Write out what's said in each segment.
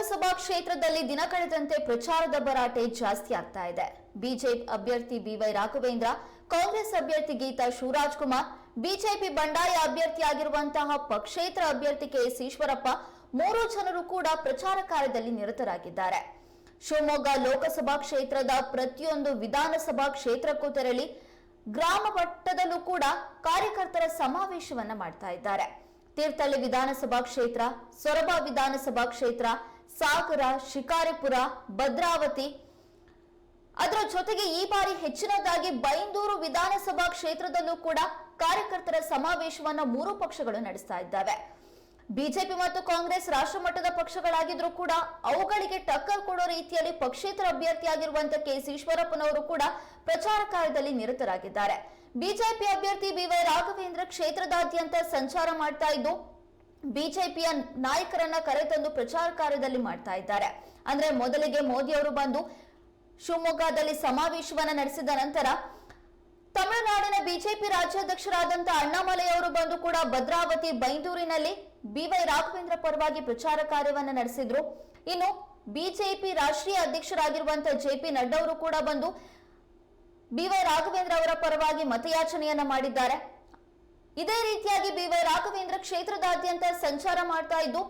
ಲೋಕಸಭಾ ಕ್ಷೇತ್ರದಲ್ಲಿ ದಿನ ಕಳೆದಂತೆ ಪ್ರಚಾರದ ಭರಾಟೆ ಜಾಸ್ತಿ ಆಗ್ತಾ ಇದೆ. ಬಿಜೆಪಿ ಅಭ್ಯರ್ಥಿ ಬಿವೈ ರಾಘವೇಂದ್ರ, ಕಾಂಗ್ರೆಸ್ ಅಭ್ಯರ್ಥಿ ಗೀತಾ ಶಿವರಾಜ್ ಕುಮಾರ್ ಬಿಜೆಪಿ ಬಂಡಾಯ ಅಭ್ಯರ್ಥಿಯಾಗಿರುವಂತಹ ಪಕ್ಷೇತರ ಅಭ್ಯರ್ಥಿ ಕೆಎಸ್ ಈಶ್ವರಪ್ಪ ಮೂರು ಜನರು ಕೂಡ ಪ್ರಚಾರ ಕಾರ್ಯದಲ್ಲಿ ನಿರತರಾಗಿದ್ದಾರೆ. ಶಿವಮೊಗ್ಗ ಲೋಕಸಭಾ ಕ್ಷೇತ್ರದ ಪ್ರತಿಯೊಂದು ವಿಧಾನಸಭಾ ಕ್ಷೇತ್ರಕ್ಕೂ ತೆರಳಿ ಗ್ರಾಮ ಮಟ್ಟದಲ್ಲೂ ಕೂಡ ಕಾರ್ಯಕರ್ತರ ಸಮಾವೇಶವನ್ನ ಮಾಡ್ತಾ ಇದ್ದಾರೆ. ತೀರ್ಥಹಳ್ಳಿ ವಿಧಾನಸಭಾ ಕ್ಷೇತ್ರ, ಸೊರಬ ವಿಧಾನಸಭಾ ಕ್ಷೇತ್ರ ಸಾಗರ, ಶಿಕಾರಿಪುರ, ಭದ್ರಾವತಿ. ಅದರ ಜೊತೆಗೆ ಈ ಬಾರಿ ಹೆಚ್ಚಿನದಾಗಿ ಬೈಂದೂರು ವಿಧಾನಸಭಾ ಕ್ಷೇತ್ರದಲ್ಲೂ ಕೂಡ ಕಾರ್ಯಕರ್ತರ ಸಮಾವೇಶವನ್ನ ಮೂರು ಪಕ್ಷಗಳು ನಡೆಸ್ತಾ ಇದ್ದಾವೆ. ಬಿಜೆಪಿ ಮತ್ತು ಕಾಂಗ್ರೆಸ್ ರಾಷ್ಟ್ರಮಟ್ಟದ ಪಕ್ಷಗಳಾಗಿದ್ರೂ ಕೂಡ ಅವುಗಳಿಗೆ ಟಕ್ಕರ್ ಕೊಡೋ ರೀತಿಯಲ್ಲಿ ಪಕ್ಷೇತರ ಅಭ್ಯರ್ಥಿಯಾಗಿರುವಂತಹ ಕೆ ಈಶ್ವರಪ್ಪನವರು ಕೂಡ ಪ್ರಚಾರ ಕಾರ್ಯದಲ್ಲಿ ನಿರತರಾಗಿದ್ದಾರೆ. ಬಿಜೆಪಿ ಅಭ್ಯರ್ಥಿ ಬಿವೈ ರಾಘವೇಂದ್ರ ಕ್ಷೇತ್ರದಾದ್ಯಂತ ಸಂಚಾರ ಮಾಡ್ತಾ ಇದ್ದು ಬಿಜೆಪಿಯ ನಾಯಕರನ್ನ ಕರೆತಂದು ಪ್ರಚಾರ ಕಾರ್ಯದಲ್ಲಿ ಮಾಡ್ತಾ ಇದ್ದಾರೆ. ಅಂದ್ರೆ ಮೊದಲಿಗೆ ಮೋದಿ ಅವರು ಬಂದು ಶಿವಮೊಗ್ಗದಲ್ಲಿ ಸಮಾವೇಶವನ್ನ ನಡೆಸಿದ ನಂತರ ತಮಿಳುನಾಡಿನ ಬಿಜೆಪಿ ರಾಜ್ಯಾಧ್ಯಕ್ಷರಾದಂತ ಅಣ್ಣಾಮಲೈ ಅವರು ಬಂದು ಕೂಡ ಭದ್ರಾವತಿ, ಬೈಂದೂರಿನಲ್ಲಿ ಬಿವೈ ರಾಘವೇಂದ್ರ ಪರವಾಗಿ ಪ್ರಚಾರ ಕಾರ್ಯವನ್ನು ನಡೆಸಿದ್ರು. ಇನ್ನು ಬಿಜೆಪಿ ರಾಷ್ಟ್ರೀಯ ಅಧ್ಯಕ್ಷರಾಗಿರುವಂತಹ ಜೆ ಪಿ ನಡ್ಡಾ ಅವರು ಕೂಡ ಬಂದು ಬಿವೈ ರಾಘವೇಂದ್ರ ಅವರ ಪರವಾಗಿ ಮತಯಾಚನೆಯನ್ನ ಮಾಡಿದ್ದಾರೆ. ಇದೇ ರೀತಿಯಾಗಿ ಬಿವೈ ರಾಘವೇಂದ್ರ ಕ್ಷೇತ್ರದಾದ್ಯಂತ ಸಂಚಾರ ಮಾಡ್ತಾ ಇದ್ದು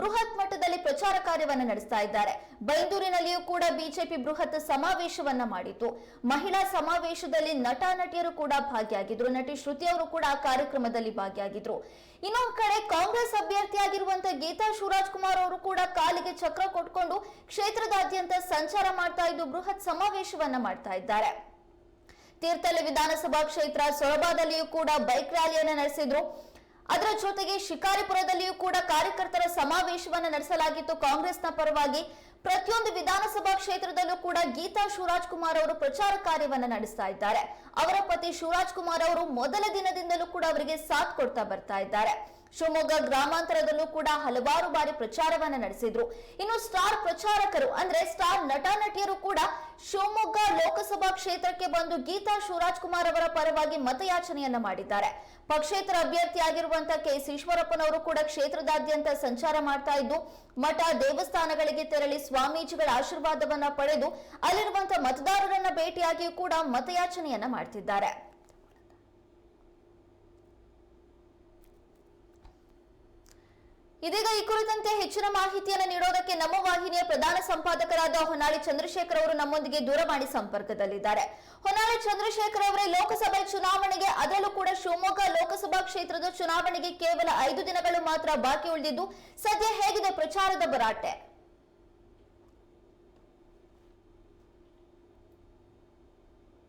ಬೃಹತ್ ಮಟ್ಟದಲ್ಲಿ ಪ್ರಚಾರ ಕಾರ್ಯವನ್ನು ನಡೆಸ್ತಾ ಇದ್ದಾರೆ. ಬೈಂದೂರಿನಲ್ಲಿಯೂ ಕೂಡ ಬಿಜೆಪಿ ಬೃಹತ್ ಸಮಾವೇಶವನ್ನ ಮಾಡಿತು ಮಹಿಳಾ ಸಮಾವೇಶದಲ್ಲಿ ನಟ, ನಟಿಯರು ಕೂಡ ಭಾಗಿಯಾಗಿದ್ರು. ನಟಿ ಶ್ರುತಿ ಅವರು ಕೂಡ ಕಾರ್ಯಕ್ರಮದಲ್ಲಿ ಭಾಗಿಯಾಗಿದ್ರು. ಇನ್ನೊಂದು ಕಡೆ ಕಾಂಗ್ರೆಸ್ ಅಭ್ಯರ್ಥಿಯಾಗಿರುವಂತಹ ಗೀತಾ ಶಿವರಾಜ್ ಕುಮಾರ್ ಅವರು ಕೂಡ ಕಾಲಿಗೆ ಚಕ್ರ ಕೊಟ್ಕೊಂಡು ಕ್ಷೇತ್ರದಾದ್ಯಂತ ಸಂಚಾರ ಮಾಡ್ತಾ ಇದ್ದು ಬೃಹತ್ ಸಮಾವೇಶವನ್ನ ಮಾಡ್ತಾ ಇದ್ದಾರೆ. ತೀರ್ಥಹಳ್ಳಿ ವಿಧಾನಸಭಾ ಕ್ಷೇತ್ರ ಸೊರಬಾದಲ್ಲಿಯೂ ಕೂಡ ಬೈಕ್ ರ್ಯಾಲಿಯನ್ನು ನಡೆಸಿದ್ರು. ಅದರ ಜೊತೆಗೆ ಶಿಕಾರಿಪುರದಲ್ಲಿಯೂ ಕೂಡ ಕಾರ್ಯಕರ್ತರ ಸಮಾವೇಶವನ್ನು ನಡೆಸಲಾಗಿತ್ತು ಕಾಂಗ್ರೆಸ್ನ ಪರವಾಗಿ. ಪ್ರತಿಯೊಂದು ವಿಧಾನಸಭಾ ಕ್ಷೇತ್ರದಲ್ಲೂ ಕೂಡ ಗೀತಾ ಶಿವರಾಜ್ ಕುಮಾರ್ ಅವರು ಪ್ರಚಾರ ಕಾರ್ಯವನ್ನು ನಡೆಸ್ತಾ ಇದ್ದಾರೆ. ಅವರ ಪತಿ ಶಿವರಾಜ್ ಕುಮಾರ್ ಅವರು ಮೊದಲ ದಿನದಿಂದಲೂ ಕೂಡ ಅವರಿಗೆ ಸಾಥ್ ಕೊಡ್ತಾ ಬರ್ತಾ ಇದ್ದಾರೆ. ಶಿವಮೊಗ್ಗ ಗ್ರಾಮಾಂತರದಲ್ಲೂ ಕೂಡ ಹಲವಾರು ಬಾರಿ ಪ್ರಚಾರವನ್ನ ನಡೆಸಿದ್ರು. ಇನ್ನು ಸ್ಟಾರ್ ಪ್ರಚಾರಕರು, ಅಂದ್ರೆ ಸ್ಟಾರ್ ನಟ ನಟಿಯರು ಕೂಡ ಶಿವಮೊಗ್ಗ ಲೋಕಸಭಾ ಕ್ಷೇತ್ರಕ್ಕೆ ಬಂದು ಗೀತಾ ಶಿವರಾಜ್ ಕುಮಾರ್ ಅವರ ಪರವಾಗಿ ಮತಯಾಚನೆಯನ್ನ ಮಾಡಿದ್ದಾರೆ. ಪಕ್ಷೇತರ ಅಭ್ಯರ್ಥಿಯಾಗಿರುವಂತಹ ಕೆ. ಎಸ್ ಈಶ್ವರಪ್ಪನವರು ಕೂಡ ಕ್ಷೇತ್ರದಾದ್ಯಂತ ಸಂಚಾರ ಮಾಡ್ತಾ ಇದ್ದು, ಮಠ, ದೇವಸ್ಥಾನಗಳಿಗೆ ತೆರಳಿ ಸ್ವಾಮೀಜಿಗಳ ಆಶೀರ್ವಾದವನ್ನ ಪಡೆದು ಅಲ್ಲಿರುವಂತಹ ಮತದಾರರನ್ನ ಭೇಟಿಯಾಗಿಯೂ ಕೂಡ ಮತಯಾಚನೆಯನ್ನ ಮಾಡ್ತಿದ್ದಾರೆ. ಇದೀಗ ಈ ಕುರಿತಂತೆ ಹೆಚ್ಚಿನ ಮಾಹಿತಿಯನ್ನು ನೀಡೋದಕ್ಕೆ ನಮ್ಮ ವಾಹಿನಿಯ ಪ್ರಧಾನ ಸಂಪಾದಕರಾದ ಹೊನ್ನಾಳಿ ಚಂದ್ರಶೇಖರ್ ಅವರು ನಮ್ಮೊಂದಿಗೆ ದೂರವಾಣಿ ಸಂಪರ್ಕದಲ್ಲಿದ್ದಾರೆ. ಹೊನ್ನಾಳಿ ಚಂದ್ರಶೇಖರ್ ಅವರೇ, ಲೋಕಸಭೆ ಚುನಾವಣೆಗೆ ಅದರಲ್ಲೂ ಕೂಡ ಶಿವಮೊಗ್ಗ ಲೋಕಸಭಾ ಕ್ಷೇತ್ರದ ಚುನಾವಣೆಗೆ ಕೇವಲ ಐದು ದಿನಗಳು ಮಾತ್ರ ಬಾಕಿ ಉಳಿದಿದ್ದು, ಸದ್ಯ ಹೇಗಿದೆ ಪ್ರಚಾರದ ಭರಾಟೆ?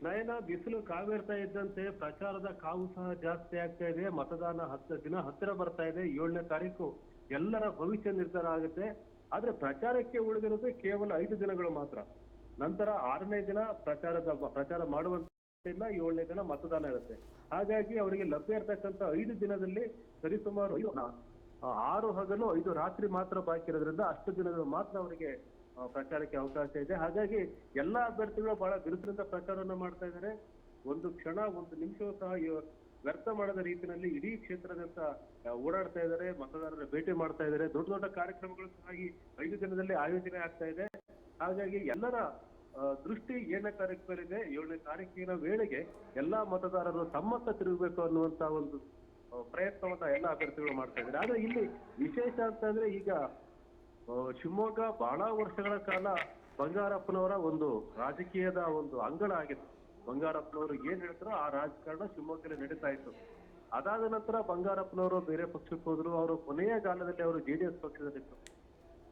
ನಯನ ಬಿಸಿಲು ಕಾವೇರ್ತಾ ಇದ್ದಂತೆ ಪ್ರಚಾರದ ಕಾವು ಸಹ ಜಾಸ್ತಿ ಆಗ್ತಾ ಇದೆ. ಮತದಾನ ಹತ್ತು ದಿನ ಹತ್ತಿರ ಬರ್ತಾ ಇದೆ. ಏಳನೇ ತಾರೀಕು ಎಲ್ಲರ ಭವಿಷ್ಯ ನಿರ್ಧಾರ ಆಗುತ್ತೆ. ಆದ್ರೆ ಪ್ರಚಾರಕ್ಕೆ ಉಳಿದಿರೋದು ಕೇವಲ ಐದು ದಿನಗಳು ಮಾತ್ರ. ನಂತರ ಆರನೇ ದಿನ ಪ್ರಚಾರದ ಪ್ರಚಾರ ಮಾಡುವಂತ ಏಳನೇ ದಿನ ಮತದಾನ ಇರುತ್ತೆ. ಹಾಗಾಗಿ ಅವರಿಗೆ ಲಭ್ಯ ಇರತಕ್ಕಂತ ಐದು ದಿನದಲ್ಲಿ ಸರಿಸುಮಾರು ಆರು ಹಗಲು ಐದು ರಾತ್ರಿ ಮಾತ್ರ ಬಾಕಿ ಇರೋದ್ರಿಂದ ಅಷ್ಟು ದಿನಗಳು ಮಾತ್ರ ಅವರಿಗೆ ಪ್ರಚಾರಕ್ಕೆ ಅವಕಾಶ ಇದೆ. ಹಾಗಾಗಿ ಎಲ್ಲಾ ಅಭ್ಯರ್ಥಿಗಳು ಬಹಳ ಬಿರುಸಿನಿಂದ ಪ್ರಚಾರವನ್ನು ಮಾಡ್ತಾ ಇದ್ದಾರೆ. ಒಂದು ಕ್ಷಣ, ಒಂದು ನಿಮಿಷವೂ ಸಹ ವ್ಯರ್ಥ ಮಾಡದ ರೀತಿಯಲ್ಲಿ ಇಡೀ ಕ್ಷೇತ್ರದಂತ ಓಡಾಡ್ತಾ ಇದ್ದಾರೆ ಮತದಾರರ ಭೇಟಿ ಮಾಡ್ತಾ ಇದ್ದಾರೆ. ದೊಡ್ಡ ದೊಡ್ಡ ಕಾರ್ಯಕ್ರಮಗಳು ಸಹ ಈ ಐದು ದಿನದಲ್ಲಿ ಆಯೋಜನೆ ಆಗ್ತಾ ಇದೆ. ಹಾಗಾಗಿ ಎಲ್ಲರ ದೃಷ್ಟಿ ಏಳನೇ ತಾರೀಕು ಇದೆ, ಏಳನೇ ತಾರೀಕಿನ ವೇಳೆಗೆ ಎಲ್ಲಾ ಮತದಾರರು ತಮ್ಮತ್ತ ತಿರುಗಬೇಕು ಅನ್ನುವಂತ ಒಂದು ಪ್ರಯತ್ನವನ್ನ ಎಲ್ಲ ಅಭ್ಯರ್ಥಿಗಳು ಮಾಡ್ತಾ ಇದ್ದಾರೆ. ಆದ್ರೆ ಇಲ್ಲಿ ವಿಶೇಷ ಅಂತ ಅಂದ್ರೆ ಈಗ ಶಿವಮೊಗ್ಗ ಬಹಳ ವರ್ಷಗಳ ಕಾಲ ಬಂಗಾರಪ್ಪನವರ ಒಂದು ರಾಜಕೀಯದ ಒಂದು ಅಂಗಳ ಆಗಿತ್ತು. ಬಂಗಾರಪ್ಪನವರು ಏನ್ ಹೇಳ್ತಾರೋ ಆ ರಾಜಕಾರಣ ಶಿವಮೊಗ್ಗದಲ್ಲಿ ನಡೀತಾ ಇತ್ತು. ಅದಾದ ನಂತರ ಬಂಗಾರಪ್ಪನವರು ಬೇರೆ ಪಕ್ಷಕ್ಕೆ ಹೋದ್ರು, ಅವರು ಕೊನೆಯ ಕಾಲದಲ್ಲಿ ಅವರು ಜೆಡಿಎಸ್ ಪಕ್ಷದಲ್ಲಿತ್ತು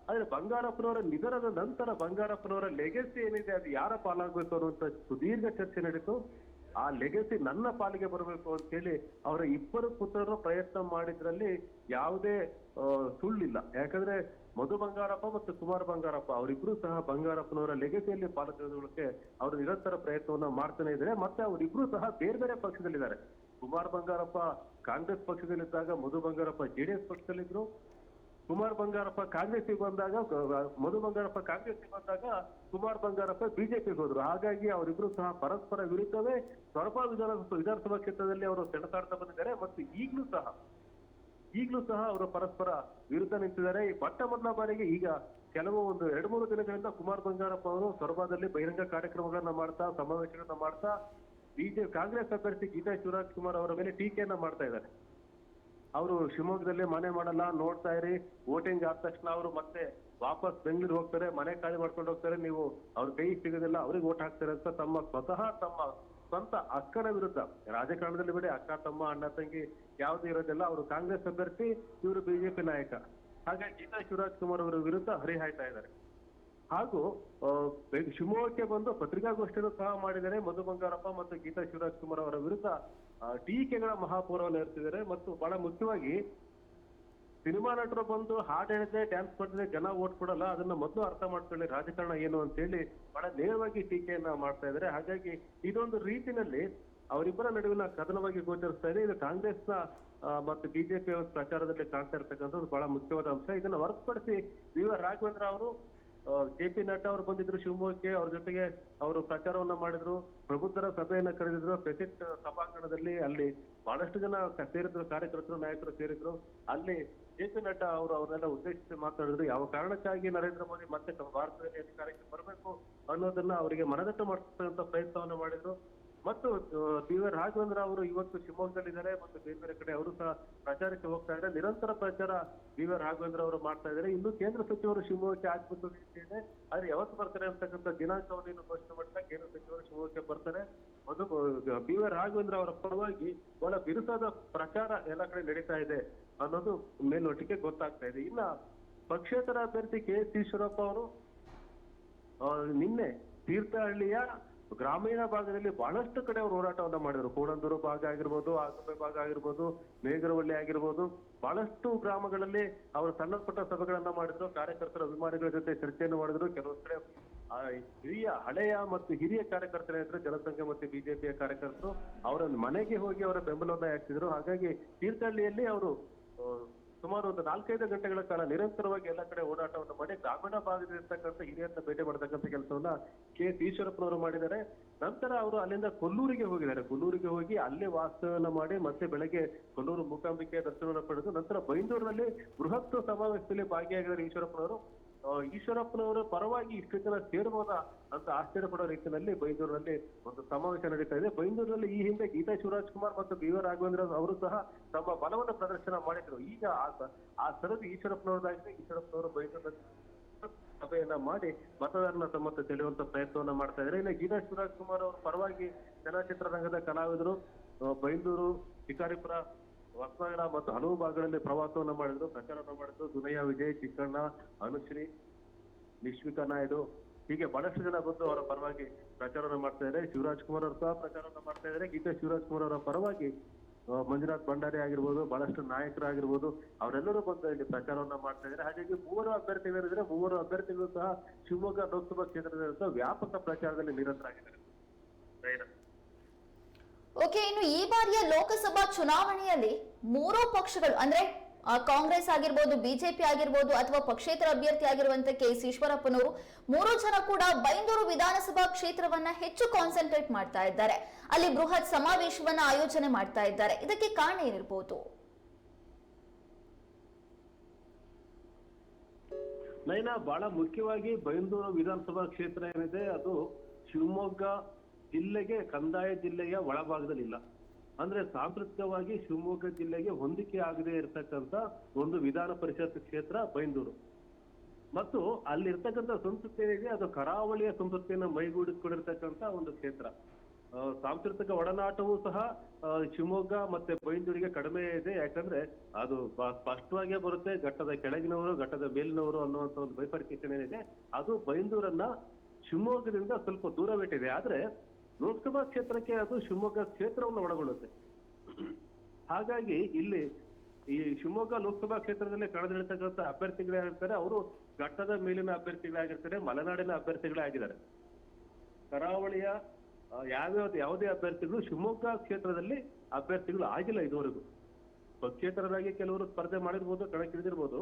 ಆದ್ರೆ ಬಂಗಾರಪ್ಪನವರ ನಿಧನದ ನಂತರ ಬಂಗಾರಪ್ಪನವರ ಲೆಗೆಸಿ ಏನಿದೆ, ಅದು ಯಾರ ಪಾಲಾಗಬೇಕು ಅನ್ನುವಂತ ಸುದೀರ್ಘ ಚರ್ಚೆ ನಡೀತು. ಆ ಲೆಗೆಸಿ ನನ್ನ ಪಾಲಿಗೆ ಬರಬೇಕು ಅಂತ ಹೇಳಿ ಅವರ ಇಬ್ಬರು ಪುತ್ರರು ಪ್ರಯತ್ನ ಮಾಡಿದ್ರಲ್ಲಿ ಯಾವುದೇ ಸುಳ್ಳಿಲ್ಲ. ಯಾಕಂದ್ರೆ ಮಧು ಬಂಗಾರಪ್ಪ ಮತ್ತು ಕುಮಾರ್ ಬಂಗಾರಪ್ಪ, ಅವರಿಬ್ರು ಸಹ ಬಂಗಾರಪ್ಪನವರ ಲೆಗಸಿಯಲ್ಲಿ ಪಾಲು ತೆಗೆದುಕೊಳ್ಳಕ್ಕೆ ಅವರು ನಿರಂತರ ಪ್ರಯತ್ನವನ್ನ ಮಾಡ್ತಾನೆ ಇದ್ದಾರೆ. ಮತ್ತೆ ಅವರಿಬ್ರು ಸಹ ಬೇರೆ ಬೇರೆ ಪಕ್ಷದಲ್ಲಿದ್ದಾರೆ. ಕುಮಾರ್ ಬಂಗಾರಪ್ಪ ಕಾಂಗ್ರೆಸ್ ಪಕ್ಷದಲ್ಲಿದ್ದಾಗ, ಮಧು ಬಂಗಾರಪ್ಪ ಜೆಡಿಎಸ್ ಪಕ್ಷದಲ್ಲಿದ್ರು. ಕುಮಾರ್ ಬಂಗಾರಪ್ಪ ಕಾಂಗ್ರೆಸ್ಗೆ ಬಂದಾಗ, ಮಧು ಬಂಗಾರಪ್ಪ ಕಾಂಗ್ರೆಸ್ಗೆ ಬಂದಾಗ ಕುಮಾರ್ ಬಂಗಾರಪ್ಪ ಬಿಜೆಪಿಗೆ ಹೋದ್ರು. ಹಾಗಾಗಿ ಅವರಿಬ್ರು ಸಹ ಪರಸ್ಪರ ವಿರುದ್ಧವೇ ಸೊರಬ ವಿಧಾನ ವಿಧಾನಸಭಾ ಕ್ಷೇತ್ರದಲ್ಲಿ ಅವರು ಸೆಣಸಾಡ್ತಾ ಬಂದಿದ್ದಾರೆ. ಮತ್ತು ಈಗಲೂ ಸಹ ಈಗಲೂ ಸಹ ಅವರು ಪರಸ್ಪರ ವಿರುದ್ಧ ನಿಂತಿದ್ದಾರೆ. ಮೊಟ್ಟ ಮೊದಲ ಬಾರಿಗೆ ಈಗ ಕೆಲವು ಒಂದು ಎರಡು ಮೂರು ದಿನಗಳಿಂದ ಕುಮಾರ್ ಬಂಗಾರಪ್ಪ ಅವರು ಸೊರಬಾದಲ್ಲಿ ಬಹಿರಂಗ ಕಾರ್ಯಕ್ರಮಗಳನ್ನ ಮಾಡ್ತಾ, ಸಮಾವೇಶಗಳನ್ನ ಮಾಡ್ತಾ, ಬಿಜೆಪಿ, ಕಾಂಗ್ರೆಸ್ ಅಭ್ಯರ್ಥಿ ಗೀತಾ ಶಿವರಾಜ್ ಕುಮಾರ್ ಅವರ ಮೇಲೆ ಟೀಕೆಯನ್ನ ಮಾಡ್ತಾ ಇದ್ದಾರೆ. ಅವರು ಶಿವಮೊಗ್ಗದಲ್ಲಿ ಮನೆ ಮಾಡಲ್ಲ, ನೋಡ್ತಾ ಇರಿ, ವೋಟಿಂಗ್ ಆದ ತಕ್ಷಣ ಅವರು ಮತ್ತೆ ವಾಪಸ್ ಬೆಂಗಳೂರು ಹೋಗ್ತಾರೆ, ಮನೆ ಖಾಲಿ ಮಾಡ್ಕೊಂಡು ಹೋಗ್ತಾರೆ, ನೀವು ಅವ್ರ ಕೈ ಸಿಗೋದಿಲ್ಲ, ಅವ್ರಿಗೆ ವೋಟ್ ಹಾಕ್ತಾರೆ ಅಂತ ತಮ್ಮ ಸ್ವತಃ ತಮ್ಮ ಸ್ವಂತ ಅಕ್ಕನ ವಿರುದ್ಧ. ರಾಜಕಾರಣದಲ್ಲಿ ಬಿಡಿ ಅಕ್ಕ, ತಮ್ಮ, ಅಣ್ಣ, ತಂಗಿ ಯಾವ್ದು ಇರೋದಿಲ್ಲ ಅವರು ಕಾಂಗ್ರೆಸ್ ಅಭ್ಯರ್ಥಿ, ಇವರು ಬಿಜೆಪಿ ನಾಯಕ. ಹಾಗಾಗಿ ಶಿವರಾಜ್ ಕುಮಾರ್ ಅವರ ವಿರುದ್ಧ ಹರಿಹಾಯ್ತಾ ಇದ್ದಾರೆ. ಹಾಗೂ ಶಿವಮೊಗ್ಗಕ್ಕೆ ಬಂದು ಪತ್ರಿಕಾಗೋಷ್ಠಿಯನ್ನು ಸಹ ಮಾಡಿದ್ದಾರೆ. ಮಧು ಬಂಗಾರಪ್ಪ ಮತ್ತು ಗೀತಾ ಶಿವರಾಜ್ ಕುಮಾರ್ ಅವರ ವಿರುದ್ಧ ಟೀಕೆಗಳ ಮಹಾಪೂರವನ್ನು ನಡೆಸಿದ್ದಾರೆ ಮತ್ತು ಬಹಳ ಮುಖ್ಯವಾಗಿ ಸಿನಿಮಾ ನಟರು ಬಂದು ಹಾಡು ಹೇಳಿದ್ರೆ ಡ್ಯಾನ್ಸ್ ಮಾಡಿದ್ರೆ ಜನ ಓಟ್ ಕೊಡಲ್ಲ, ಅದನ್ನ ಮೊದಲು ಅರ್ಥ ಮಾಡ್ಕೊಳ್ಳಿ, ರಾಜಕಾರಣ ಏನು ಅಂತ ಹೇಳಿ ಬಹಳ ನೇರವಾಗಿ ಟೀಕೆಯನ್ನ ಮಾಡ್ತಾ ಇದ್ದಾರೆ. ಹಾಗಾಗಿ ಇದೊಂದು ರೀತಿನಲ್ಲಿ ಅವರಿಬ್ಬರ ನಡುವಿನ ಕದನವಾಗಿ ಗೋಚರಿಸ್ತಾ ಇದೆ. ಇದು ಕಾಂಗ್ರೆಸ್ನ ಮತ್ತು ಬಿಜೆಪಿ ಪ್ರಚಾರದಲ್ಲಿ ಕಾಣ್ತಾ ಇರ್ತಕ್ಕಂಥದ್ದು ಬಹಳ ಮುಖ್ಯವಾದ ಅಂಶ. ಇದನ್ನ ಹೊರತುಪಡಿಸಿ ವಿ ಆರ್ ರಾಘವೇಂದ್ರ ಅವರು ಜೆ ಪಿ ನಡ್ಡಾ ಅವರು ಬಂದಿದ್ರು ಶಿವಮೊಗ್ಗಕ್ಕೆ. ಅವ್ರ ಜೊತೆಗೆ ಅವರು ಪ್ರಚಾರವನ್ನ ಮಾಡಿದ್ರು. ಪ್ರಬುದ್ಧರ ಸಭೆಯನ್ನ ಕರೆದಿದ್ರು. ಪ್ರೆಸಿಟ್ ಸಭಾಂಗಣದಲ್ಲಿ ಅಲ್ಲಿ ಬಹಳಷ್ಟು ಜನ ಸೇರಿದ್ರು. ಕಾರ್ಯಕರ್ತರು, ನಾಯಕರು ಸೇರಿದ್ರು. ಅಲ್ಲಿ ಜೆ ನಡ್ಡಾ ಅವರು ಅವರೆಲ್ಲ ಉದ್ದೇಶಿಸಿ ಮಾತಾಡಿದ್ರು ಯಾವ ಕಾರಣಕ್ಕಾಗಿ ನರೇಂದ್ರ ಮೋದಿ ಮತ್ತೆ ಭಾರತದಲ್ಲಿ ಅಧಿಕಾರಕ್ಕೆ ಬರಬೇಕು ಅನ್ನೋದನ್ನ ಅವರಿಗೆ ಮನದಟ್ಟು ಮಾಡಿಸ್ತಕ್ಕಂಥ ಪ್ರಯತ್ನವನ್ನ ಮಾಡಿದ್ರು. ಮತ್ತು ದಿವ್ಯ ರಾಘವೇಂದ್ರ ಅವರು ಇವತ್ತು ಶಿವಮೊಗ್ಗದಲ್ಲಿದ್ದಾರೆ ಮತ್ತು ಬೇರೆ ಬೇರೆ ಕಡೆ ಅವರು ಸಹ ಪ್ರಚಾರಕ್ಕೆ ಹೋಗ್ತಾ ಇದ್ದಾರೆ. ನಿರಂತರ ಪ್ರಚಾರ ದಿವ್ಯ ರಾಘವೇಂದ್ರ ಅವರು ಮಾಡ್ತಾ ಇದ್ದಾರೆ. ಇನ್ನು ಕೇಂದ್ರ ಸಚಿವರು ಶಿವಮೊಗ್ಗಕ್ಕೆ ಆಗ್ಬಿಟ್ಟು ಇದೆ ಆದ್ರೆ ಯಾವತ್ತು ಬರ್ತಾರೆ ಅಂತಕ್ಕಂಥ ದಿನಾಂಕವನ್ನು ಇನ್ನು ಘೋಷಣೆ ಮಾಡಿಲ್ಲ. ಕೇಂದ್ರ ಸಚಿವರು ಶಿವಮೊಗ್ಗಕ್ಕೆ ಬರ್ತಾರೆ. ಒಂದು ಬಿ ವಿ ರಾಘವೇಂದ್ರ ಅವರ ಪರವಾಗಿ ಬಹಳ ಬಿರುಸಾದ ಪ್ರಚಾರ ಎಲ್ಲ ಕಡೆ ನಡೀತಾ ಇದೆ ಅನ್ನೋದು ಮೇಲ್ನೋಟಕ್ಕೆ ಗೊತ್ತಾಗ್ತಾ ಇದೆ. ಇನ್ನ ಪಕ್ಷೇತರ ಅಭ್ಯರ್ಥಿ ಕೆ ಎಸ್ ಈಶ್ವರಪ್ಪ ಅವರು ನಿನ್ನೆ ತೀರ್ಥಹಳ್ಳಿಯ ಗ್ರಾಮೀಣ ಭಾಗದಲ್ಲಿ ಬಹಳಷ್ಟು ಕಡೆ ಅವರು ಹೋರಾಟವನ್ನ ಮಾಡಿದ್ರು. ಕೋಡಂದೂರು ಭಾಗ ಆಗಿರ್ಬೋದು ಆಗುಂಬೆ ಭಾಗ ಆಗಿರ್ಬೋದು ಮೇಗರವಳ್ಳಿ ಆಗಿರ್ಬೋದು, ಬಹಳಷ್ಟು ಗ್ರಾಮಗಳಲ್ಲಿ ಅವರು ಸಣ್ಣ ಪುಟ್ಟ ಸಭೆಗಳನ್ನ ಮಾಡಿದ್ರು, ಕಾರ್ಯಕರ್ತರ ಅಭಿಮಾನಿಗಳ ಜೊತೆ ಚರ್ಚೆಯನ್ನು ಮಾಡಿದ್ರು ಕೆಲವು ಕಡೆ ಹಿರಿಯ ಹಳೆಯ ಮತ್ತು ಹಿರಿಯ ಕಾರ್ಯಕರ್ತರಿದ್ರು ಜನಸಂಖ್ಯೆ ಮತ್ತು ಬಿಜೆಪಿಯ ಕಾರ್ಯಕರ್ತರು ಅವರ ಮನೆಗೆ ಹೋಗಿ ಅವರ ಬೆಂಬಲವನ್ನ ಯಾಚಿಸಿದ್ರು ಹಾಗಾಗಿ ತೀರ್ಥಹಳ್ಳಿಯಲ್ಲಿ ಅವರು ಸುಮಾರು ಒಂದು ನಾಲ್ಕೈದು ಗಂಟೆಗಳ ಕಾಲ ನಿರಂತರವಾಗಿ ಎಲ್ಲ ಕಡೆ ಓಡಾಟವನ್ನು ಮಾಡಿ ಗ್ರಾಮೀಣ ಭಾಗದಲ್ಲಿರ್ತಕ್ಕಂಥ ಹಿರಿಯರನ್ನ ಭೇಟಿ ಮಾಡತಕ್ಕಂಥ ಕೆಲಸವನ್ನ ಕೆ. ಎಸ್ ಈಶ್ವರಪ್ಪನವರು ಮಾಡಿದ್ದಾರೆ. ನಂತರ ಅವರು ಅಲ್ಲಿಂದ ಕೊಲ್ಲೂರಿಗೆ ಹೋಗಿದ್ದಾರೆ. ಕೊಲ್ಲೂರಿಗೆ ಹೋಗಿ ಅಲ್ಲೇ ವಾಸ್ತವನ ಮಾಡಿ ಮತ್ತೆ ಬೆಳಗ್ಗೆ ಕೊಲ್ಲೂರು ಮೂಕಾಂಬಿಕೆ ದರ್ಶನವನ್ನು ಪಡೆದು ನಂತರ ಬೈಂದೂರಿನಲ್ಲಿ ಬೃಹತ್ ಸಮಾವೇಶದಲ್ಲಿ ಭಾಗಿಯಾಗಿದ್ದಾರೆ ಈಶ್ವರಪ್ಪನವರು. ಈಶ್ವರಪ್ಪನವರ ಪರವಾಗಿ ಇಷ್ಟು ಜನ ಸೇರ್ಬೋದಾ ಅಂತ ಆಶ್ಚರ್ಯ ಪಡೋ ರೀತಿಯಲ್ಲಿ ಬೈಂದೂರಿನಲ್ಲಿ ಒಂದು ಸಮಾವೇಶ ನಡೀತಾ ಇದೆ. ಬೈಂದೂರಿನಲ್ಲಿ ಈ ಹಿಂದೆ ಗೀತಾ ಶಿವರಾಜ್ ಕುಮಾರ್ ಮತ್ತು ಬಿ ವಿ ರಾಘವೇಂದ್ರ ಅವರು ಸಹ ತಮ್ಮ ಬಲವನ್ನು ಪ್ರದರ್ಶನ ಮಾಡಿದ್ರು. ಈಗ ಆ ಸರದಿ ಈಶ್ವರಪ್ಪನವರದಾಗಿದೆ. ಈಶ್ವರಪ್ಪನವರು ಬೈಂದೂರಿನಲ್ಲಿ ಸಭೆಯನ್ನ ಮಾಡಿ ಮತದಾರನ ತಮ್ಮತ್ತ ಸೆಳೆಯುವಂತ ಪ್ರಯತ್ನವನ್ನ ಮಾಡ್ತಾ ಇದ್ದಾರೆ. ಇನ್ನು ಗೀತಾ ಶಿವರಾಜ್ ಕುಮಾರ್ ಅವರ ಪರವಾಗಿ ಚಲನಚಿತ್ರರಂಗದ ಕಲಾವಿದರು ಬೈಂದೂರು, ಶಿಕಾರಿಪುರ ಹೊಸನಗರ ಮತ್ತು ಹಲವು ಭಾಗಗಳಲ್ಲಿ ಪ್ರವಾಸವನ್ನು ಮಾಡಿದ್ರು. ಪ್ರಚಾರವನ್ನು ಮಾಡಿದ್ರು. ದುನಯ್ಯ ವಿಜಯ್, ಚಿಕ್ಕಣ್ಣ, ಅನುಶ್ರೀ ನಿಶ್ವಿಕಾ ನಾಯ್ಡು. ಹೀಗೆ ಬಹಳಷ್ಟು ಜನ ಬಂದು ಅವರ ಪರವಾಗಿ ಪ್ರಚಾರವನ್ನು ಮಾಡ್ತಾ ಇದ್ದಾರೆ. ಶಿವರಾಜ್ ಕುಮಾರ್ ಅವರು ಸಹ ಪ್ರಚಾರವನ್ನು ಮಾಡ್ತಾ ಇದ್ದಾರೆ. ಗೀತಾ ಶಿವರಾಜ್ ಕುಮಾರ್ ಅವರ ಪರವಾಗಿ ಮಂಜುನಾಥ್ ಭಂಡಾರಿ ಆಗಿರ್ಬೋದು, ಬಹಳಷ್ಟು ನಾಯಕರಾಗಿರ್ಬೋದು, ಅವರೆಲ್ಲರೂ ಬಂದು ಇಲ್ಲಿ ಪ್ರಚಾರವನ್ನ ಮಾಡ್ತಾ ಇದ್ದಾರೆ. ಹಾಗಾಗಿ ಮೂವರು ಅಭ್ಯರ್ಥಿಗಳಿದ್ರೆ ಮೂವರು ಅಭ್ಯರ್ಥಿಗಳು ಸಹ ಶಿವಮೊಗ್ಗ ಲೋಕಸಭಾ ಕ್ಷೇತ್ರದಲ್ಲಿ ವ್ಯಾಪಕ ಪ್ರಚಾರದಲ್ಲಿ ನಿರತರಾಗಿದ್ದಾರೆ. ರೈಟ್. ಓಕೆ, ಇನ್ನು ಈ ಬಾರಿಯ ಲೋಕಸಭಾ ಚುನಾವಣೆಯಲ್ಲಿ ಮೂರೂ ಪಕ್ಷಗಳು, ಅಂದ್ರೆ ಕಾಂಗ್ರೆಸ್ ಆಗಿರ್ಬೋದು, ಬಿಜೆಪಿ ಆಗಿರ್ಬೋದು, ಅಥವಾ ಪಕ್ಷೇತರ ಅಭ್ಯರ್ಥಿ ಆಗಿರುವಂತ ಕೆ ಎಸ್ ಈಶ್ವರಪ್ಪನವರು, ಮೂರು ಜನ ಕೂಡ ಬೈಂದೂರು ವಿಧಾನಸಭಾ ಕ್ಷೇತ್ರವನ್ನ ಹೆಚ್ಚು ಕಾನ್ಸಂಟ್ರೇಟ್ ಮಾಡ್ತಾ ಇದ್ದಾರೆ. ಅಲ್ಲಿ ಬೃಹತ್ ಸಮಾವೇಶವನ್ನ ಆಯೋಜನೆ ಮಾಡ್ತಾ ಇದ್ದಾರೆ. ಇದಕ್ಕೆ ಕಾರಣ ಏನಿರ್ಬೋದು? ನೈನಾ, ಬಹಳ ಮುಖ್ಯವಾಗಿ ಬೈಂದೂರು ವಿಧಾನಸಭಾ ಕ್ಷೇತ್ರ ಏನಿದೆ, ಅದು ಶಿವಮೊಗ್ಗ ಜಿಲ್ಲೆಗೆ, ಕಂದಾಯ ಜಿಲ್ಲೆಯ ಒಳಭಾಗದಲ್ಲಿಲ್ಲ ಅಂದ್ರೆ ಸಾಂಸ್ಕೃತಿಕವಾಗಿ ಶಿವಮೊಗ್ಗ ಜಿಲ್ಲೆಗೆ ಹೊಂದಿಕೆ ಆಗದೆ ಇರತಕ್ಕಂತ ಒಂದು ವಿಧಾನ ಪರಿಷತ್ ಕ್ಷೇತ್ರ ಬೈಂದೂರು. ಮತ್ತು ಅಲ್ಲಿರ್ತಕ್ಕಂಥ ಸಂಸ್ಕೃತಿ ಏನಿದೆ ಅದು ಕರಾವಳಿಯ ಸಂಸ್ಕೃತಿಯನ್ನು ಮೈಗೂಡಿಸ್ಕೊಂಡಿರ್ತಕ್ಕಂಥ ಒಂದು ಕ್ಷೇತ್ರ. ಸಾಂಸ್ಕೃತಿಕ ಒಡನಾಟವೂ ಸಹ ಶಿವಮೊಗ್ಗ ಮತ್ತೆ ಬೈಂದೂರಿಗೆ ಕಡಿಮೆ ಇದೆ. ಯಾಕಂದ್ರೆ ಅದು ಸ್ಪಷ್ಟವಾಗಿ ಬರುತ್ತೆ ಘಟ್ಟದ ಕೆಳಗಿನವರು, ಘಟ್ಟದ ಮೇಲಿನವರು ಅನ್ನುವಂತ ಒಂದು ಬೈಫರ್ಕೇಶನ್ ಏನಿದೆ, ಅದು ಬೈಂದೂರನ್ನ ಶಿವಮೊಗ್ಗದಿಂದ ಸ್ವಲ್ಪ ದೂರವಿಟ್ಟಿದೆ ಆದ್ರೆ ಲೋಕಸಭಾ ಕ್ಷೇತ್ರಕ್ಕೆ ಅದು ಶಿವಮೊಗ್ಗ ಕ್ಷೇತ್ರವನ್ನು ಒಳಗೊಳ್ಳುತ್ತೆ. ಹಾಗಾಗಿ ಇಲ್ಲಿ ಈ ಶಿವಮೊಗ್ಗ ಲೋಕಸಭಾ ಕ್ಷೇತ್ರದಲ್ಲಿ ಕಳೆದಿರ್ತಕ್ಕಂಥ ಅಭ್ಯರ್ಥಿಗಳಾಗಿರ್ತಾರೆ ಅವರು ಘಟ್ಟದ ಮೇಲಿನ ಅಭ್ಯರ್ಥಿಗಳಾಗಿರ್ತಾರೆ ಮಲೆನಾಡಿನ ಅಭ್ಯರ್ಥಿಗಳೇ ಆಗಿದ್ದಾರೆ. ಕರಾವಳಿಯ ಯಾವ್ಯಾವ ಯಾವುದೇ ಅಭ್ಯರ್ಥಿಗಳು ಶಿವಮೊಗ್ಗ ಕ್ಷೇತ್ರದಲ್ಲಿ ಅಭ್ಯರ್ಥಿಗಳು ಆಗಿಲ್ಲ ಇದುವರೆಗೂ. ಪಕ್ಷೇತರರಾಗಿ ಕೆಲವರು ಸ್ಪರ್ಧೆ ಮಾಡಿರ್ಬೋದು, ಕಣಕ್ಕಿಳಿದಿರ್ಬೋದು.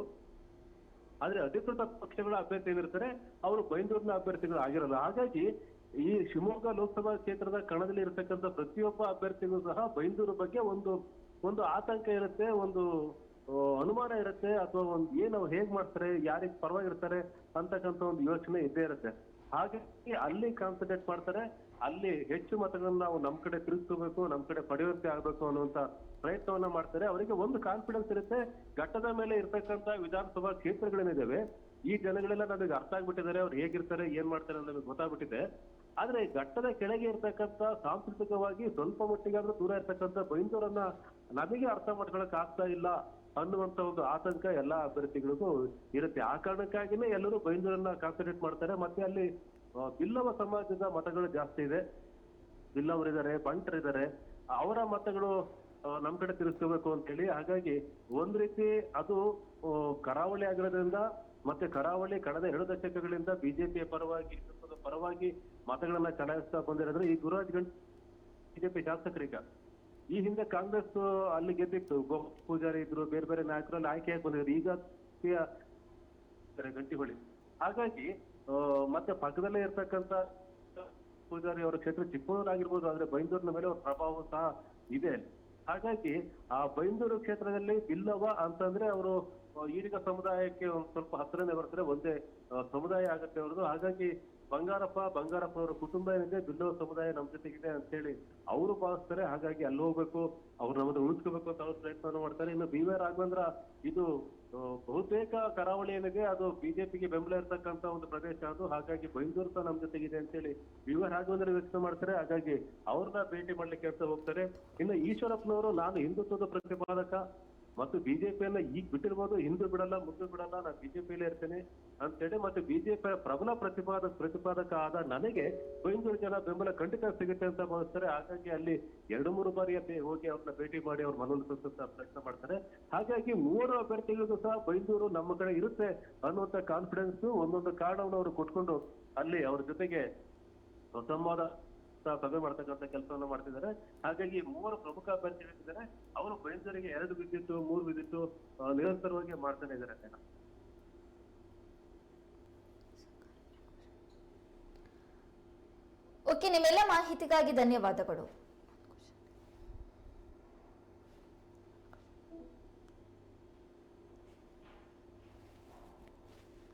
ಆದ್ರೆ ಅಧಿಕೃತ ಪಕ್ಷಗಳ ಅಭ್ಯರ್ಥಿ ಏನಿರ್ತಾರೆ ಅವರು ಬೈಂದೂರಿನ ಅಭ್ಯರ್ಥಿಗಳು ಆಗಿರಲ್ಲ. ಹಾಗಾಗಿ ಈ ಶಿವಮೊಗ್ಗ ಲೋಕಸಭಾ ಕ್ಷೇತ್ರದ ಕಣದಲ್ಲಿ ಇರತಕ್ಕಂಥ ಪ್ರತಿಯೊಬ್ಬ ಅಭ್ಯರ್ಥಿಗೂ ಸಹ ಬೈಂದೂರು ಬಗ್ಗೆ ಒಂದು ಒಂದು ಆತಂಕ ಇರುತ್ತೆ, ಒಂದು ಅನುಮಾನ ಇರುತ್ತೆ, ಅಥವಾ ಒಂದು ಏನು ಹೇಗ್ ಮಾಡ್ತಾರೆ, ಯಾರಿಗೆ ಪರವಾಗಿರ್ತಾರೆ ಅಂತಕ್ಕಂಥ ಒಂದು ಯೋಚನೆ ಇದ್ದೇ ಇರುತ್ತೆ. ಹಾಗಾಗಿ ಅಲ್ಲಿ ಕಾನ್ಸಂಟ್ರೇಟ್ ಮಾಡ್ತಾರೆ ಅಲ್ಲಿ ಹೆಚ್ಚು ಮತಗಳನ್ನು ನಾವು ನಮ್ಮ ಕಡೆ ತಿರುಗಿಸ್ಕೋಬೇಕು ನಮ್ಮ ಕಡೆ ಪಡೆಯುವಂತೆ ಆಗ್ಬೇಕು ಅನ್ನುವಂತ ಪ್ರಯತ್ನವನ್ನ ಮಾಡ್ತಾರೆ. ಅವರಿಗೆ ಒಂದು ಕಾನ್ಫಿಡೆನ್ಸ್ ಇರುತ್ತೆ, ಘಟ್ಟದ ಮೇಲೆ ಇರ್ತಕ್ಕಂತ ವಿಧಾನಸಭಾ ಕ್ಷೇತ್ರಗಳೇನಿದಾವೆ, ಈ ಜನಗಳೆಲ್ಲ ನಮಗೆ ಅರ್ಥ ಆಗ್ಬಿಟ್ಟಿದ್ದಾರೆ, ಅವ್ರು ಹೇಗಿರ್ತಾರೆ, ಏನ್ ಮಾಡ್ತಾರೆ ನಮಗೆ ಗೊತ್ತಾಗ್ಬಿಟ್ಟಿದೆ. ಆದ್ರೆ ಘಟ್ಟದ ಕೆಳಗೆ ಇರ್ತಕ್ಕಂತ ಸಾಂಸ್ಕೃತಿಕವಾಗಿ ಸ್ವಲ್ಪ ಮಟ್ಟಿಗಾದ್ರೂ ದೂರ ಇರ್ತಕ್ಕಂತ ಬೈಂದೂರನ್ನ ನಮಗೆ ಅರ್ಥ ಮಾಡ್ಕೊಳಕ್ ಆಗ್ತಾ ಇಲ್ಲ ಅನ್ನುವಂತ ಒಂದು ಆತಂಕ ಎಲ್ಲಾ ಅಭ್ಯರ್ಥಿಗಳಿಗೂ ಇರುತ್ತೆ. ಆ ಕಾರಣಕ್ಕಾಗಿನೇ ಎಲ್ಲರೂ ಬೈಂದೂರನ್ನ ಕಾನ್ಸಂಟ್ರೇಟ್ ಮಾಡ್ತಾರೆ. ಮತ್ತೆ ಅಲ್ಲಿ ಬಿಲ್ಲವ ಸಮಾಜದ ಮತಗಳು ಜಾಸ್ತಿ ಇದೆ. ಬಿಲ್ಲವರಿದ್ದಾರೆ, ಬಂಟರಿದ್ದಾರೆ. ಅವರ ಮತಗಳು ನಮ್ ಕಡೆ ತಿರುಗಿಸ್ಕೋಬೇಕು ಅಂತ ಹೇಳಿ ಹಾಗಾಗಿ ಒಂದ್ ರೀತಿ ಅದು ಕರಾವಳಿ ಆಗಿರೋದ್ರಿಂದ ಮತ್ತೆ ಕರಾವಳಿ ಕಳೆದ ಎರಡು ದಶಕಗಳಿಂದ ಬಿಜೆಪಿಯ ಪರವಾಗಿ ಪರವಾಗಿ ಮತಗಳನ್ನ ಚಲಾಯಿಸ್ತಾ ಬಂದಿರೋದ್ರೆ ಈ ಗುರುರಾಜ್ ಗಂಟ್ ಬಿಜೆಪಿ ಶಾಸಕರೀಗ ಈ ಹಿಂದೆ ಕಾಂಗ್ರೆಸ್ ಅಲ್ಲಿ ಗೆದ್ದಿತ್ತು. ಗೋ ಪೂಜಾರಿ ಇದ್ರು, ಬೇರೆ ಬೇರೆ ನಾಯಕರಲ್ಲಿ ಆಗಿ ಬಂದಿದ್ರು ಈಗ ಗಂಟಿಹೊಳಿ. ಹಾಗಾಗಿ ಮತ್ತೆ ಪಕ್ಕದಲ್ಲೇ ಇರ್ತಕ್ಕಂತ ಪೂಜಾರಿ ಅವರ ಕ್ಷೇತ್ರ ಚಿಕ್ಕಮಗಳೂರು ಆಗಿರ್ಬೋದು, ಆದ್ರೆ ಬೈಂದೂರಿನ ಮೇಲೆ ಅವ್ರ ಪ್ರಭಾವ ಸಹ ಇದೆ. ಹಾಗಾಗಿ ಆ ಬೈಂದೂರು ಕ್ಷೇತ್ರದಲ್ಲಿ ಬಿಲ್ಲವ ಅಂತಂದ್ರೆ ಅವರು ಈಡಿಗ ಸಮುದಾಯಕ್ಕೆ ಒಂದ್ ಸ್ವಲ್ಪ ಹತ್ರನೇ ಬರ್ತಾರೆ, ಒಂದೇ ಸಮುದಾಯ ಆಗತ್ತೆ ಅವ್ರದ್ದು ಹಾಗಾಗಿ ಬಂಗಾರಪ್ಪ ಬಂಗಾರಪ್ಪ ಅವರ ಕುಟುಂಬ ಏನಿದೆ ಬಿಲ್ಲವ ಸಮುದಾಯ ನಮ್ಮ ಜೊತೆಗಿದೆ ಅಂತ ಹೇಳಿ ಅವರು ಭಾವಿಸ್ತಾರೆ. ಹಾಗಾಗಿ ಅಲ್ಲಿ ಹೋಗ್ಬೇಕು, ಅವ್ರು ನಮ್ಮನ್ನು ಉಳಿಸ್ಕೋಬೇಕು ಅಂತ ಅವ್ರು ಪ್ರಯತ್ನ ಮಾಡ್ತಾರೆ. ಇನ್ನು ಬಿ ವಿ ರಾಘವೇಂದ್ರ, ಇದು ಬಹುತೇಕ ಕರಾವಳಿ ಏನಿದೆ, ಅದು ಬಿಜೆಪಿಗೆ ಬೆಂಬಲ ಇರತಕ್ಕಂತ ಒಂದು ಪ್ರದೇಶ ಅದು. ಹಾಗಾಗಿ ಬೈಂದೂರು ಸಹ ನಮ್ಮ ಜೊತೆಗಿದೆ ಅಂತೇಳಿ ಬಿ ವಿ ರಾಘವೇಂದ್ರ ವ್ಯಕ್ತ ಮಾಡ್ತಾರೆ. ಹಾಗಾಗಿ ಅವ್ರನ್ನ ಭೇಟಿ ಮಾಡ್ಲಿಕ್ಕೆ ಅಂತ ಹೋಗ್ತಾರೆ. ಇನ್ನು ಈಶ್ವರಪ್ಪನವರು, ನಾನು ಹಿಂದುತ್ವದ ಪ್ರತಿಪಾದಕ ಮತ್ತು ಬಿಜೆಪಿಯನ್ನ ಈಗ ಬಿಟ್ಟಿರ್ಬೋದು, ಹಿಂದೂ ಬಿಡಲ್ಲ, ಮುಂದೆ ಬಿಡಲ್ಲ, ನಾನು ಬಿಜೆಪಿಯಲ್ಲೇ ಇರ್ತೇನೆ ಅಂತೇಳಿ ಮತ್ತೆ ಬಿಜೆಪಿಯ ಪ್ರಬಲ ಪ್ರತಿಪಾದ, ಪ್ರತಿಪಾದಕ ಆದ ನನಗೆ ಬೈಂದೂರು ಜನ ಬೆಂಬಲ ಖಂಡಿತ ಸಿಗುತ್ತೆ ಅಂತ ಭಾವಿಸ್ತಾರೆ. ಹಾಗಾಗಿ ಅಲ್ಲಿ ಎರಡು, ಮೂರು ಬಾರಿ ಹೋಗಿ ಅವ್ರನ್ನ ಭೇಟಿ ಮಾಡಿ ಅವ್ರ ಮನವೊಲಿಸುವಂತ ಪ್ರಯತ್ನ ಮಾಡ್ತಾರೆ. ಹಾಗಾಗಿ ಮೂವರು ಅಭ್ಯರ್ಥಿಗಳಿಗೂ ಸಹ ಬೈಂದೂರು ನಮ್ಮ ಕಡೆ ಇರುತ್ತೆ ಅನ್ನುವಂತ ಕಾನ್ಫಿಡೆನ್ಸ್ ಒಂದೊಂದು ಕಾರಣವನ್ನು ಅವರು ಕೊಟ್ಕೊಂಡು ಅಲ್ಲಿ ಅವ್ರ ಜೊತೆಗೆ ಸಂವಾದ ಸಭೆ ಮಾಡ್ತಕ್ಕಂಥ ಕೆಲಸವನ್ನ ಮಾಡ್ತಿದ್ದಾರೆ. ಹಾಗಾಗಿ ಮೂವರು ಪ್ರಮುಖ ಅಭ್ಯರ್ಥಿಗಳಿದ್ದಾರೆ ಅವರು ಬೈಂದೂರಿಗೆ ಎರಡು ವಿದ್ಯುತ್ ಮೂರು ವಿದ್ಯುತ್ ನಿರಂತರವಾಗಿ ಮಾಡ್ತಾನೆ ಇದ್ದಾರೆ ಓಕೆ, ನಿಮ್ಮೆಲ್ಲ ಮಾಹಿತಿಗಾಗಿ ಧನ್ಯವಾದಗಳು.